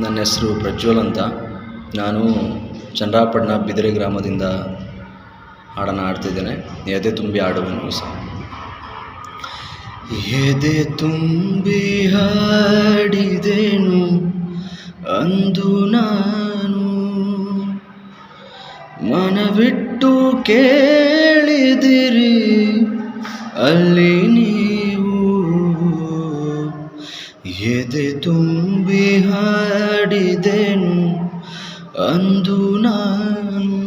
ನನ್ನ ಹೆಸರು ಪ್ರಜ್ವಲ್ ಅಂತ. ನಾನು ಚಂದ್ರಾಪಟ್ಟಣ ಬಿದಿರೆ ಗ್ರಾಮದಿಂದ ಹಾಡನ್ನು ಆಡ್ತಿದ್ದೇನೆ ಎದೆ ತುಂಬಿ ಹಾಡುವೆನು ಸಹ. ಎದೆ ತುಂಬಿ ಹಾಡಿದೆನು ಅಂದು ನಾನು. ಮನವಿಟ್ಟು ಕೇಳಿದಿರಿ ಅಲ್ಲಿ ನೀವು. ಎದೆ ತುಂಬಿ ಹಾಡಿದೆನು ಅಂದು ನಾನು.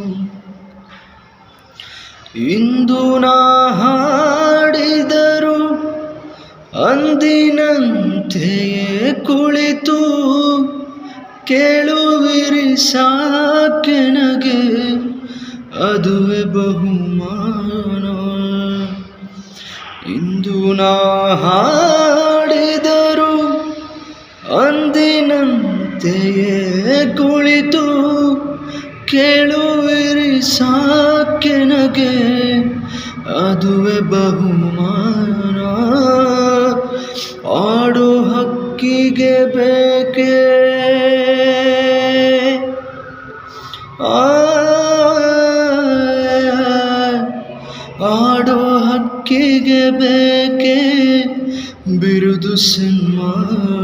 ಇಂದು ನಾ ಹಾಡಿದರು ಅಂದಿನಂತೆಯೇ ಕುಳಿತು ಕೇಳುವಿರಿ ಸಾಕೆನಗೆ ಅದುವೆ ಬಹುಮಾನ. ಇಂದು ನಾ ಹಾಡಿದರು ಅಂದಿನಂತೆಯೇ ಕುಳಿತು ಕೇಳುವಿರಿ ಸಾಕೆನಗೆ ಅದುವೆ ಬಹುಮಾನ. ಆಡು ಹಕ್ಕಿಗೆ ಬೇಕೆ? ಆಡೋ ಹಕ್ಕಿಗೆ ಬೇಕೆ? ಬಿರುದು ಸನ್ಮಾನ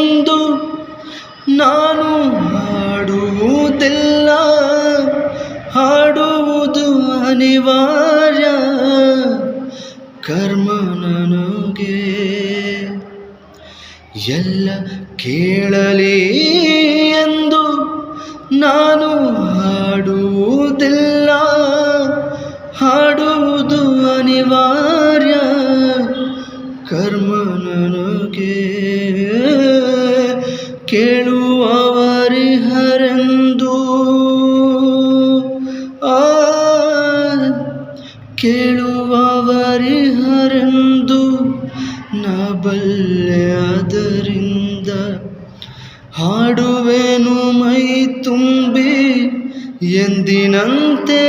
ನಾನು ಹಾಡುವುದಿಲ್ಲ ಹಾಡುವುದು ಅನಿವಾರ್ಯ. ಕರ್ಮ ನನಗೆ ಎಲ್ಲ ಕೇಳಲಿ ಎಂದು ನಾನು ಹಾಡುವುದಿಲ್ಲ ಹಾಡುವುದು ಅನಿವಾರ್ಯ. ಕರ್ಮ ನನಗೆ ಕೇಳುವವರಿಹರೆಂದು ಕೇಳುವವರಿಹರೆಂದು ನಾ ಅದರಿಂದ ಹಾಡುವೆನು ಮೈ ತುಂಬಿ ಎಂದಿನಂತೆ.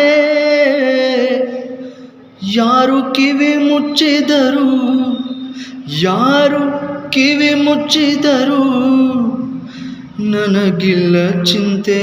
ಯಾರು ಕಿವಿ ಮುಚ್ಚಿದರು, ಯಾರು ಕಿವಿ ಮುಚ್ಚಿದರು ನನಗಿಲ್ಲ ಚಿಂತೆ.